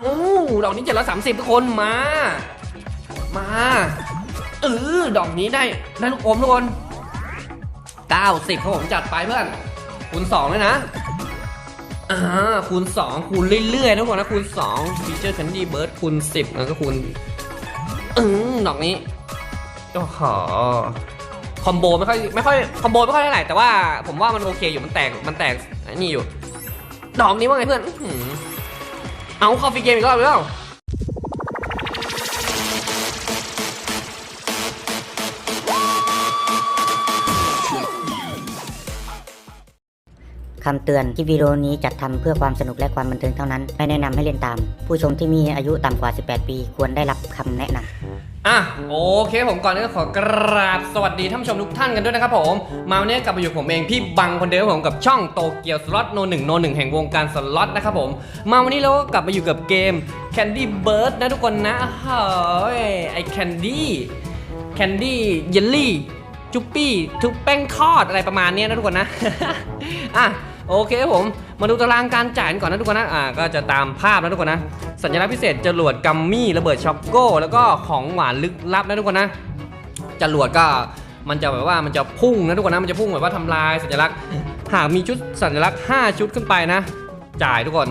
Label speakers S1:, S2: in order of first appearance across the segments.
S1: โอ้ดอกนี้เจ็ดร้อยสามสิบทุกคนมา มาเออดอกนี้ได้ได้ลูกอมทุกคนเก้าสิบครับผมจัดไปเพื่อน คูณสองเลยนะอ่าคูณสองคูณเรื่อยๆทุกคนนะคูณสองฟีเจอร์แคนดี้เบิร์ดคูณสิบแล้วก็คูณอืมดอกนี้โอ้โหคอมโบไม่ค่อยไม่ค่อยคอมโบไม่ค่อยเท่าไหร่แต่ว่าผมว่ามันโอเคอยู่มันแตกมันแตกนี่อยู่ ดอกนี้ว่าไงเพื่อน เอาคอฟฟี่เกมอีกรอบหรือเปล่า
S2: คำเตือนที่วิดีโอนี้จัดทำเพื่อความสนุกและความบันเทิงเท่านั้น ไม่แนะนำให้เล่นตาม ผู้ชมที่มีอายุต่ำกว่า 18 ปี ควรได้รับคำแนะนำ
S1: อะโอเคผมก่อนนี้ก็ขอกราบสวัสดีท่านผู้ชมทุกท่านกันด้วยนะครับผม มาวันนี้กลับมาอยู่ผมเองพี่บังคนเดิมผมกับช่องโตเกียวสล็อตโนหนึ่งโนหนึ่งแห่งวงการสล็อตนะครับผม มาวันนี้เราก็กลับมาอยู่กับเกม Candy Bird นะทุกคนนะเฮ้ยไอ Candy Candy Jelly จุปปี้ทุบแป้งทอดอะไรประมาณนี้นะทุกคนนะอะโอเคครับผมมาดูตารางการจ่ายก่อนนะทุกคนนะอ่าก็จะตามภาพนะทุกคนนะ สัญลักษณ์พิเศษจรวดกัมมี่ระเบิดช็อกโก้ แล้วก็ของหวานลึกลับนะทุกคนนะจรวดก็มันจะแบบว่ามันจะพุ่งนะทุกคนนะมันจะพุ่งแบบว่าทำลายสัญลักษณ์หากมีชุดสัญลักษณ์ 5 ชุดขึ้นไปนะ จ่ายทุกคน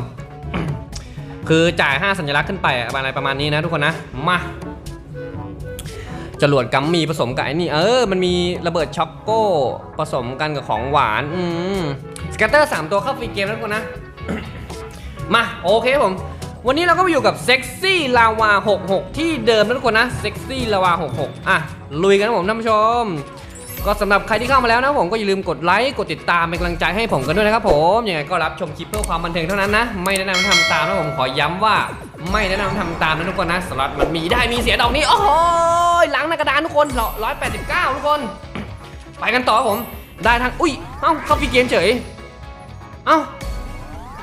S1: คือจ่าย 5 สัญลักษณ์ขึ้นไปอะไรประมาณนี้นะทุกคนนะมาจรวดกัมมีผสมกับไอ้นี่เออ มันมีระเบิดช็อกโก้ผสมกันกับของหวานอืมสแกตเตอร์ 3 ตัวเข้าฟรีเกมแล้วทุกคนนะ มา โอเคผม วันนี้เราก็มาอยู่กับเซ็กซี่ลาวา66 ที่เดิมนะทุกคนนะเซ็กซี่ลาวา66 อะ ลุยกันนะผมท่านผู้ชม ก็สำหรับใครที่เข้ามาแล้วนะผมก็อย่าลืมกดไลค์กดติดตามเป็นกำลังใจให้ผมกันด้วยนะครับผมยังไงก็รับชมคลิปเพื่อความบันเทิงเท่านั้นนะ ไม่แนะนำให้ทำตามนะผมขอย้ำว่า ไม่แนะนำให้ทำตามนะทุกคนนะสล็อตมันมีได้มีเสียดอกนี้โอ้โหล้างหน้ากระดานทุกคนร้อยแปดสิบเก้าทุกคน ไปกันต่อครับผมได้ทั้งอุ้ยเอ้าเข้าฟรีเกมเฉยเอ้า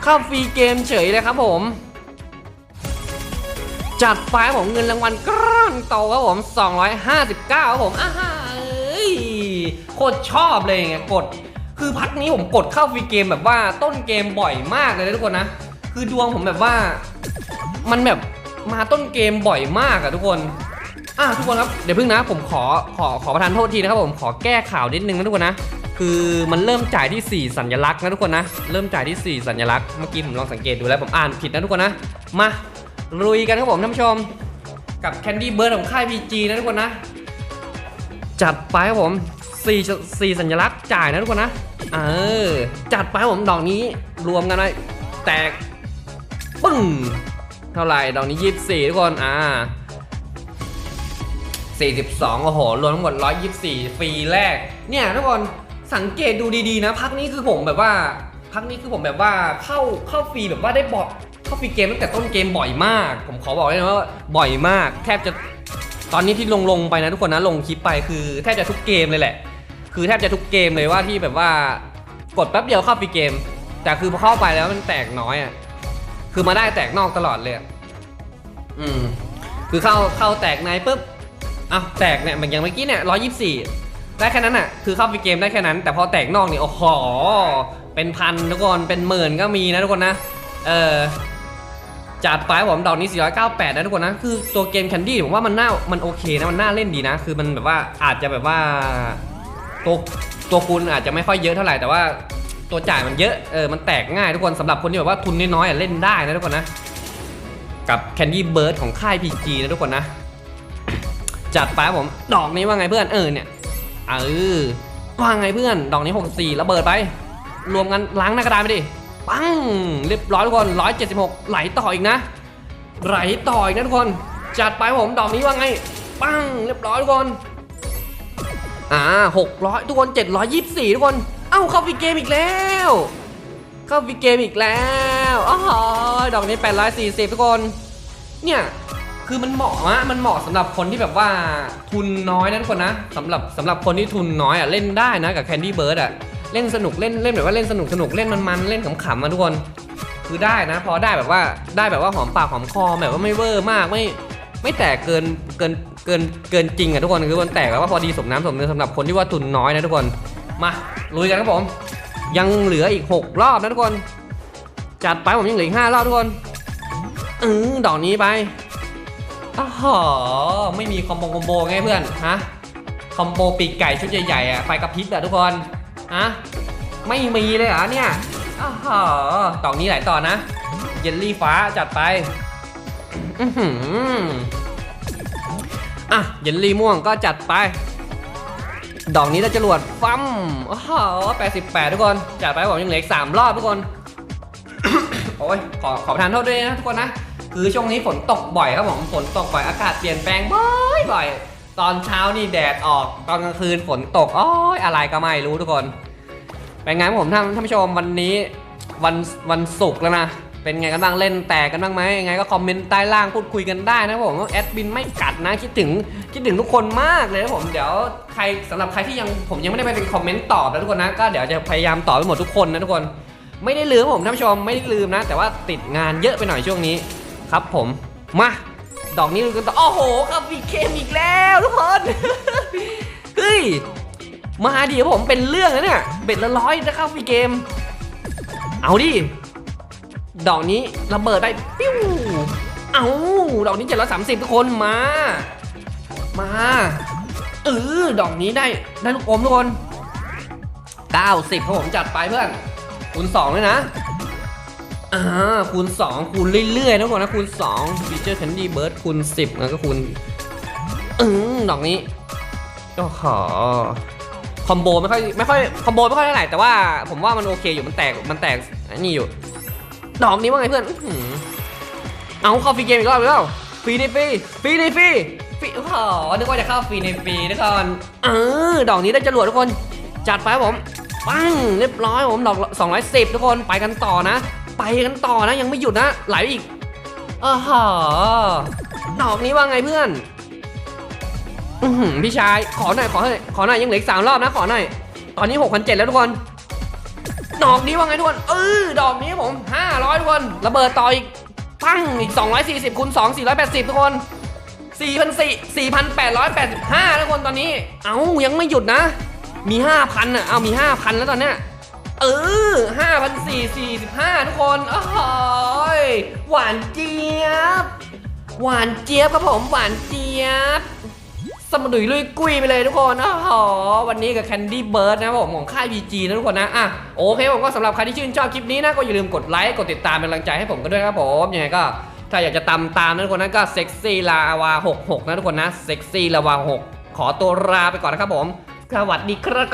S1: เข้าฟรีเกมเฉยเลยครับผม จัดไปครับผมเงินรางวัลกร้อนโตครับผม 259ครับผมอ้าเอ้ยโคตรชอบเลยไงกด คือพักนี้ผมกดเข้าฟรีเกมแบบว่าต้นเกมบ่อยมากเลยนะทุกคนนะ คือดวงผมแบบว่า มันแบบมาต้นเกมบ่อยมากอะทุกคนอะทุกคนครับเดี๋ยวเพิ่งนะผมขอขอขอประทานโทษทีนะครับผมขอแก้ข่าวนิดนึงนะทุกคนนะคือมันเริ่มจ่ายที่ 4 สัญลักษณ์นะทุกคนนะเริ่มจ่ายที่ 4 สัญลักษณ์เมื่อกี้ผมลองสังเกตดูแล้วผมอ่านผิดนะทุกคนนะมา ลุยกันครับผมท่านผู้ชม กับ Candy Bird ของค่าย PG นะทุกคนนะ จัดไปครับผม4 4สัญลักษณ์จ่ายนะทุกคนนะ เออ จัดไปครับผมดอกนี้รวมกันไว้แตกปึ้งเท่าไหร่ดอกนี้24ทุกคนอ่า42โอ้โหรวมทั้งหมด 124 ฟรีแรก เนี่ยทุกคนสังเกตดูดีๆนะ พักนี้คือผมแบบว่า พักนี้คือผมแบบว่าเข้าเข้าฟรีแบบว่าได้บอก เข้าฟรีเกมตั้งแต่ต้นเกมบ่อยมาก ผมขอบอกเลยนะว่าบ่อยมาก แทบจะตอนนี้ที่ลงลงไปนะทุกคนนะลงคลิปไปคือแทบจะทุกเกมเลยแหละ คือแทบจะทุกเกมเลยว่าที่แบบว่ากดแป๊บเดียวเข้าฟรีเกม แต่คือพอเข้าไปแล้วมันแตกน้อยอะคือมาได้แตกนอกตลอดเลยอะอืมคือเข้าเข้าแตกในปุ๊บอ้าวแตกเนี่ยเหมือนอย่างเมื่อกี้เนี่ยร้อยยี่สี่ได้แค่นั้นอะ คือเข้าฟรีเกมได้แค่นั้น แต่พอแตกนอกเนี่ยโอ้โหเป็นพันทุกคนเป็นหมื่นก็มีนะทุกคนนะ เออ จัดไปผมดอกนี้ 498 นะทุกคนนะ คือตัวเกมแคนดี้ผมว่ามันน่า มันโอเคนะ มันน่าเล่นดีนะ คือมันแบบว่าอาจจะแบบว่าตัวตัวคูณอาจจะไม่ค่อยเยอะเท่าไหร่ แต่ว่าตัวจ่ายมันเยอะ เออ มันแตกง่ายทุกคนสำหรับคนที่แบบว่าทุนน้อยๆอะเล่นได้นะทุกคนนะ กับ Candy Bird ของค่าย PG นะทุกคนนะ จัดไปผม ดอกนี้ว่าไงเพื่อน เออเนี่ย เออ ว่าไงเพื่อน ดอกนี้ 64ระเบิดไป รวมกันล้างหน้ากระดานไปดิ ปังเรียบร้อยทุกคน 176 ไหลต่ออีกนะ ไหลต่ออีกนะทุกคน จัดไปผมดอกนี้ว่าไง ปังเรียบร้อยทุกคน อ่า600 ทุกคน 724 ทุกคน เอ้าเข้าฟีเกมอีกแล้ว เข้าฟีเกมอีกแล้วอ๋อดอกนี้ 840 ทุกคน เนี่ยคือมันเหมาะอะมันเหมาะสำหรับคนที่แบบว่าทุนน้อยนะทุกคนนะสำหรับสำหรับคนที่ทุนน้อยอะเล่นได้นะกับ Candy Bird อะ เล่นสนุกเล่นเล่นแบบว่าเล่นสนุกสนุกเล่นมันๆเล่นขำๆมาทุกคนคือได้นะ พอได้แบบว่าได้แบบว่าหอมปากหอมคอแบบว่าไม่เวอร์มากไม่ไม่แตกเกินเกินเกินเกินจริงอะทุกคนคือมันแตกแล้วว่าพอดีสมน้ำสมเนื้อสำหรับคนที่ว่าทุนน้อยนะทุกคนมาลุยกันครับผม ยังเหลืออีก 6 รอบนะทุกคน จัดไปผมยังเหลืออีก5รอบทุกคนอือดอกนี้ไปอ้าวหอไม่มีคอมโบคอมโบไงเพื่อนฮะคอมโบปีกไก่ชุดใหญ่ๆอะไฟกระพริบอะทุกคน ฮะไม่มีเลยเหรอเนี่ยอ้าวหอกนี้หลายต่อนะ เยลลี่ฟ้าจัดไปอื้มอะเยลลี่ม่วงก็จัดไป ดอกนี้เราจรวดฟัมโอ้โห88ทุกคน จัดไปผมยังเหลืออีก3รอบทุกคน โอ้ยขอขอประทานโทษด้วยนะทุกคนนะ คือช่วงนี้ฝนตกบ่อยครับผม ฝนตกบ่อย อากาศเปลี่ยนแปลงบ่อยบ่อย ตอนเช้านี่แดดออก ตอนกลางคืนฝนตกโอ้ยอะไรก็ไม่รู้ทุกคน เป็นไงผมท่านท่านผู้ชมวันนี้วันวันศุกร์แล้วนะ เป็นไงกันบ้างเล่นแตกกันบ้างไหมยังไงก็คอมเมนต์ใต้ล่างพูดคุยกันได้นะผมแอดบินไม่กัดนะคิดถึงคิดถึงทุกคนมากเลยนะผมเดี๋ยวใครสำหรับใครที่ยังผมยังไม่ได้ไปเป็นคอมเมนต์ตอบนะทุกคนนะก็เดี๋ยวจะพยายามตอบไปหมดทุกคนนะทุกคน ไม่ได้ลืมผมท่านผู้ชมไม่ได้ลืมนะ แต่ว่าติดงานเยอะไปหน่อยช่วงนี้ ครับผมมา ดอกนี้ดูกันต่อโอ้โหครับวีเคมอีกแล้วทุกคนเฮ้ยมาดิครับผมเป็นเรื่องนะเนี่ยเบ็ดละร้อยนะครับพี่เกม เอาดิดอกนี้ระเบิดได้ปิ้วเอาดอกนี้เจ็ดร้อยสามสิบทุกคนมา มาเออดอกนี้ได้ได้ลูกอมทุกคนเก้าสิบครับผมจัดไปเพื่อนคูณสองเลยนะ อ่าคูณ 2 คูณเรื่อยๆนะทุกคนนะคูณ2ฟีเจอร์แคนดี้เบิร์ดคูณ 10 แล้วก็คูณอืมดอกนี้โอ้โหคอมโบไม่ค่อยไม่ค่อยคอมโบไม่ค่อยเท่าไหร่แต่ว่าผมว่ามันโอเคอยู่มันแตกมันแตกอันนี่อยู่ ดอกนี้ว่าไงเพื่อนอเอาเข้าฟรีเกมอีกรอบแล้วฟรีในฟรีฟรีในฟรีฟรีโอ้โหนึกว่าจะเข้าฟรีในฟรีทุกคนเออดอกนี้ได้จรวดทุกคนจัดไปผมปังเรียบร้อยผมดอก210 ทุกคนไปกันต่อนะ กันต่อนะยังไม่หยุดนะไหลอีกอ้าหอดอกนี้ว่าไงเพื่อนอือพี่ชายขอหน่อยขอหน่อยขอหน่อยยังเหลืออีกสามรอบนะขอหน่อยตอนนี้6 0 0แล้วทุกคนดอกนี้ว่าไงทุกคนเออดอกนี้ผม500ทุกคนระเบิดต่ออีกปั้งอีก240คูณ2 480ทุกคน4,400 4,885ทุกคนตอนนี้ เอ้ายังไม่หยุดนะ มี5,000อะเอามี5,000แล้วตอนเนี้ย เออ5,445 ทุกคนโอ้โหยหวานเจี๊ยบ หวานเจี๊ยบครับผมหวานเจี๊ยบ สมดุยลุยกุยไปเลยทุกคนอ๋อวันนี้กับ Candy Bird นะครับผมของค่าย VG นะทุกคนนะอะโอเคผมก็สำหรับใครที่ชื่นชอบคลิปนี้นะก็อย่าลืมกดไลค์กดติดตามเป็นกำลังใจให้ผมกันด้วยครับผมยังไงก็ถ้าอยากจะตามตามนะทุกคนนะก็เซ็กซี่ลาวา66นะทุกคนนะเซ็กซี่ลาวา6ขอตัวลาไปก่อนนะครับผมสวัสดีครับ